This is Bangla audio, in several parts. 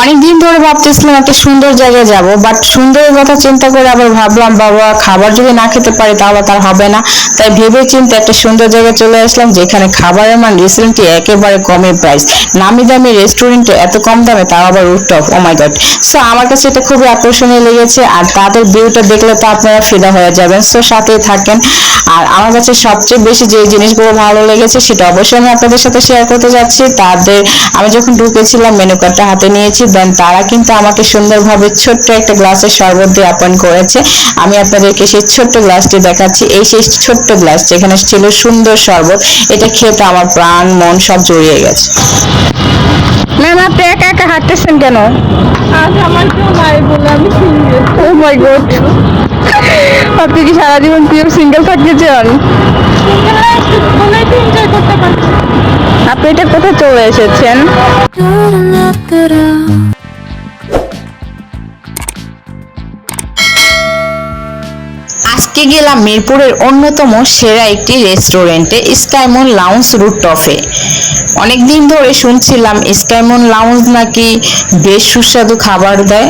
অনেকদিন ধরে ভাবতেছিলাম একটা সুন্দর জায়গায় যাব বাট সুন্দরের কথা চিন্তা করে আবার ভাবলাম, বাবা, খাবার যদি না খেতে পারি তাহলে তার হবে না। তাই ভেবে চিন্তে একটা সুন্দর জায়গায় চলে আসলাম, যেখানে খাবারের মান রেস্টুরেন্টটি একেবারে কমে প্রাইস নামি দামি রেস্টুরেন্টে এত কম দামে, তাও আবার রুটটপ ও মাই গড সো আমার কাছে এটা খুবই আকর্ষণীয় লেগেছে, আর তাদের ভিউটা দেখলে তো আপনারা ফিদা হয়ে যাবেন। সো সাথেই থাকেন। আর আমার কাছে সবচেয়ে বেশি যে জিনিসগুলো ভালো লেগেছে, সেটা অবশ্যই আমি আপনাদের সাথে শেয়ার করতে যাচ্ছি। তাদের, আমি যখন ঢুকেছিলাম মেনু কার্ডটা হাতে নিয়েছি দেন তারা কিন্তু আমাকে সুন্দরভাবে ছোট্ট একটা গ্লাসের শরবত দিয়ে আপন করেছে। আমি আপনাদেরকে সেই ছোট্ট গ্লাসটি দেখাচ্ছি। এই সেই ছোট্ট গ্লাস যেখানে ছিল সুন্দর শরবত। এটা খেতে আমার প্রাণ মন সব জড়িয়ে গেছে। ম্যাম আপনি একা একা হাঁটতেছেন কেন? আজ আমার কেউ নাই বলে আমি ও মাই গড আপনি কি সারা জীবন পিওর সিঙ্গেল থাকতে চান? আপনি এটা কোথায় চলে এসেছেন? গেলাম মিরপুরের অন্যতম সেরা একটি রেস্টুরেন্টে স্কাইমন লাউন্স রুটটফে অনেকদিন ধরে শুনছিলাম স্কাইমন লাউন্স নাকি বেশ সুস্বাদু খাবার দেয়।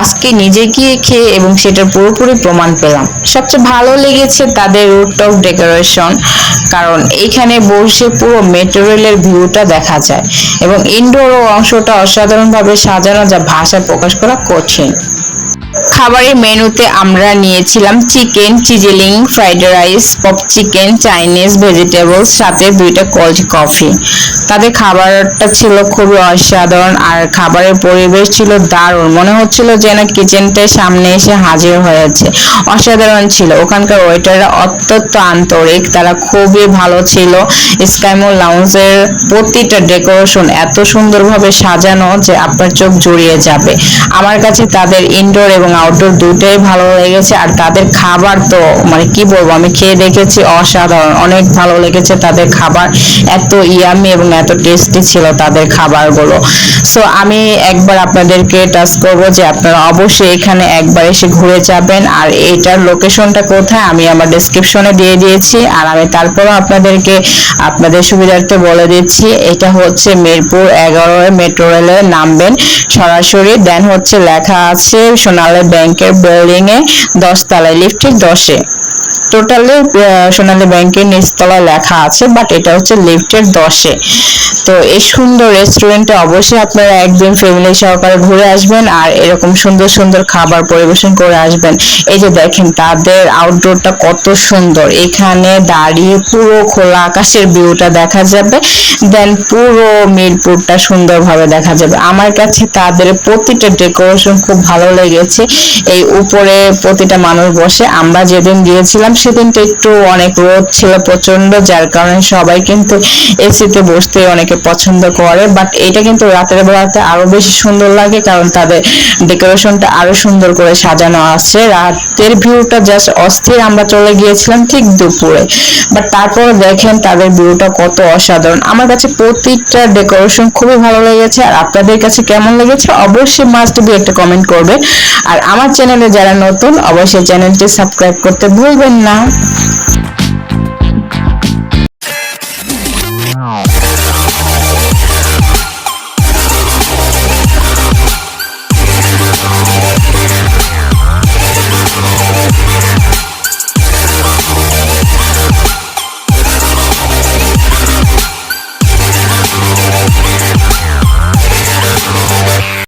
আজকে নিজে গিয়ে খেয়ে এবং সেটার পুরোপুরি প্রমাণ পেলাম। সবচেয়ে ভালো লেগেছে তাদের রুটটপ ডেকোরেশন, কারণ এইখানে বসে পুরো মেট্রো রেলের ভিউটা দেখা যায় এবং ইনডোর অংশটা অসাধারণভাবে সাজানো যা ভাষায় প্রকাশ করা কঠিন। খাবারের মেনুতে আমরা নিয়েছিলাম chicken sizzling, fried rice, pop chicken, Chinese vegetables, সাথে দুইটা কোল্ড কফি। তাদের খাবারটা ছিল খুবই অসাধারণ আর খাবারের পরিবেশ ছিল দারুণ। মনে হচ্ছিল যেন কিচেনটার সামনে এসে হাজির হয়েছে অসাধারণ ছিল। ওখানকার ওয়েটাররা অত্যন্ত আন্তরিক। তারা খুবই ভালো ছিল। স্কাইমো লাউন্সের প্রতিটা ডেকোরেশন এত সুন্দরভাবে সাজানো যে আপনার চোখ জুড়িয়ে যাবে। আমার কাছে তাদের ইনডোর এবং আউটডোর দুটোই ভালো লেগেছে। আর তাদের খাবার তো মানে কি বলব, আমি খেয়ে দেখেছি অসাধারণ। অনেক ভালো লেগেছে তাদের খাবার। এত ইয়ামি এবং এত টেস্টি ছিল তাদের খাবারগুলো। সো আমি একবার আপনাদেরকে টাচ করব যে আপনারা অবশ্যই এখানে একবার এসে ঘুরে যাবেন। আর এটার লোকেশনটা কোথায় আমি আমার ডেসক্রিপশনে দিয়ে দিয়েছি। আর আমি তারপরও আপনাদেরকে আপনাদের সুবিধার্থে বলে দিচ্ছি, এটা হচ্ছে মিরপুর এগারো মেট্রো রেলে নামবেন। সরাসরি দেন হচ্ছে লেখা আছে সোনালী ব্যাংকের বিল্ডিং এ দশতলায় লিফটের দশে। টোটালি সোনালী ব্যাংকের নিচতলায় লেখা আছে বাট এটা হচ্ছে লিফটের দশে। তো এই সুন্দর রেস্টুরেন্টে অবশ্যই আপনারা একদিন ফ্যামিলি সহকারে ঘুরে আসবেন আর এরকম সুন্দর সুন্দর খাবার পরিবেশন করে আসবেন। এই যে দেখেন, তাদের আউটডোরটা কত সুন্দর। এখানে দাঁড়িয়ে পুরো খোলা আকাশের ভিউটা দেখা যাবে দেন পুরো মিরপুরটা সুন্দরভাবে দেখা যাবে। আমার কাছে তাদের প্রতিটা ডেকোরেশন খুব ভালো লেগেছে। এই উপরে প্রতিটা মানুষ বসে। আমরা যেদিন গিয়েছিলাম সেদিন তো একটু অনেক রোদ ছিল প্রচণ্ড যার কারণে সবাই কিন্তু এসিতে বসতে অনেকে পছন্দ করে। বাট এটা কিন্তু রাতের বেলাতে আরও বেশি সুন্দর লাগে, কারণ তাদের ডেকোরেশনটা আরও সুন্দর করে সাজানো আছে। রাতের ভিউটা জাস্ট অস্থির, আমরা চলে গিয়েছিলাম ঠিক দুপুরে। বাট তারপর দেখেন তাদের ভিউটা কত অসাধারণ। আমার কাছে প্রতিটা ডেকোরেশন খুবই ভালো লেগেছে, আর আপনাদের কাছে কেমন লেগেছে অবশ্যই মাস্ট বি একটা কমেন্ট করবে। আর আমার চ্যানেলে যারা নতুন, অবশ্যই চ্যানেলটি সাবস্ক্রাইব করতে ভুলবেন না। now